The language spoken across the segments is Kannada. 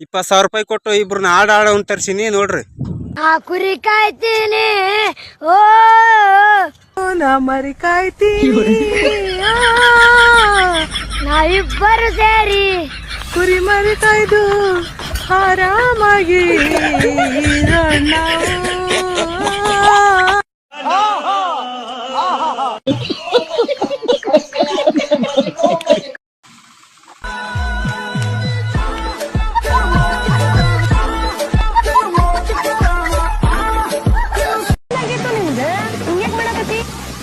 ಇಪ್ಪತ್ತು ಸಾವಿರ ರೂಪಾಯಿ ಕೊಟ್ಟು ಇಬ್ರನ್ನ ಆಡ ಆಡ ಅಂತ ತರ್ಸಿನಿ ನೋಡ್ರಿ. ಆ ಕುರಿ ಕಾಯ್ತೀನಿ. ಓ. ನಾ ಮರಿ ಕಾಯ್ತೀನಿ. ಇಬ್ಬರು ಸೇರಿ. ಕುರಿ ಮರಿ ಕಾಯ್ದು ಆರಾಮಾಗಿ ಇರೋಣ. ನಾವು.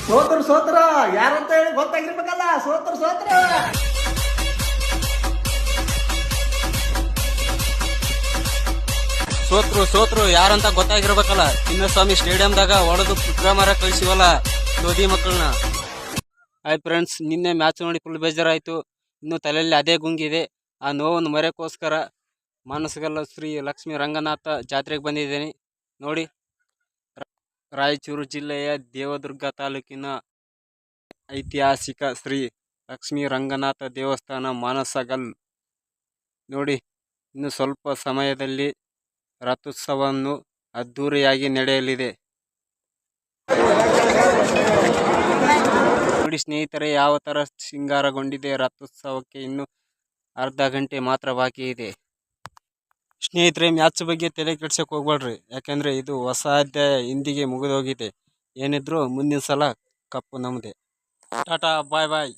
ಸೋತ್ರ ಸೋತ್ರ. ಯಾರಂತ ಹೇಳಿ ಗೊತ್ತಾಗಿರ್ಬೇಕಲ್ಲ? ಸೋತ್ರ ಸೋತ್ರ. ಸೋತ್ರು ಸೋತ್ರು. ಯಾರಂತ ಗೊತ್ತಾಗಿರ್ಬೇಕಲ್ಲ? ಚಿನ್ನಸ್ವಾಮಿ ಸ್ಟೇಡಿಯಂದಾಗ ಹೊಡೆದು ಪುಟ್ರಾಮರ ಕಳಿಸಿವಲ್ಲ ಸೋದಿ ಮಕ್ಕಳನ್ನ. ಆಯ್ತು ಫ್ರೆಂಡ್ಸ್ ನಿನ್ನೆ ಮ್ಯಾಚ್ ನೋಡಿ ಫುಲ್ ಬೇಜಾರಾಯಿತು. ಇನ್ನೂ ತಲೆಯಲ್ಲಿ ಅದೇ ಗುಂಗಿದೆ ಆ ನೋವನ್ನು ಮರೆಕೋಸ್ಕರ ಮಾನಸಗಲ್ಲ ಶ್ರೀ ಲಕ್ಷ್ಮೀ ರಂಗನಾಥ ಜಾತ್ರೆಗೆ ಬಂದಿದ್ದೀನಿ. ನೋಡಿ ರಾಯಚೂರು ಜಿಲ್ಲೆಯ ದೇವದುರ್ಗ ತಾಲೂಕಿನ ಐತಿಹಾಸಿಕ ಶ್ರೀ ಲಕ್ಷ್ಮೀ ರಂಗನಾಥ ದೇವಸ್ಥಾನ ಮಾನಸಗಲ್. ನೋಡಿ, ಇನ್ನು ಸ್ವಲ್ಪ ಸಮಯದಲ್ಲಿ ರಥೋತ್ಸವವನ್ನು ಅದ್ಧೂರಿಯಾಗಿ ನಡೆಯಲಿದೆ. ನೋಡಿ, ಸ್ನೇಹಿತರೆ, ಯಾವ ಥರ ಶೃಂಗಾರಗೊಂಡಿದೆ ರಥೋತ್ಸವಕ್ಕೆ? ಇನ್ನು ಅರ್ಧ ಗಂಟೆ ಮಾತ್ರ ಬಾಕಿ ಇದೆ. ಸ್ನೇಹಿತರೆ, ಮ್ಯಾಚ್ ಬಗ್ಗೆ ತಲೆ ಕೆಡ್ಸಕ್ಕೆ ಹೋಗ್ಬೇಡ್ರಿ ಯಾಕಂದರೆ ಇದು ಹೊಸ ಅಧ್ಯಾಯ ಹಿಂದಿಗೆ ಮುಗಿದೋಗಿದೆ. ಏನಿದ್ರೂ ಮುಂದಿನ ಸಲ ಕಪ್ಪು ನಮ್ಮದೇ ಟಾಟಾ, ಬಾಯ್ ಬಾಯ್.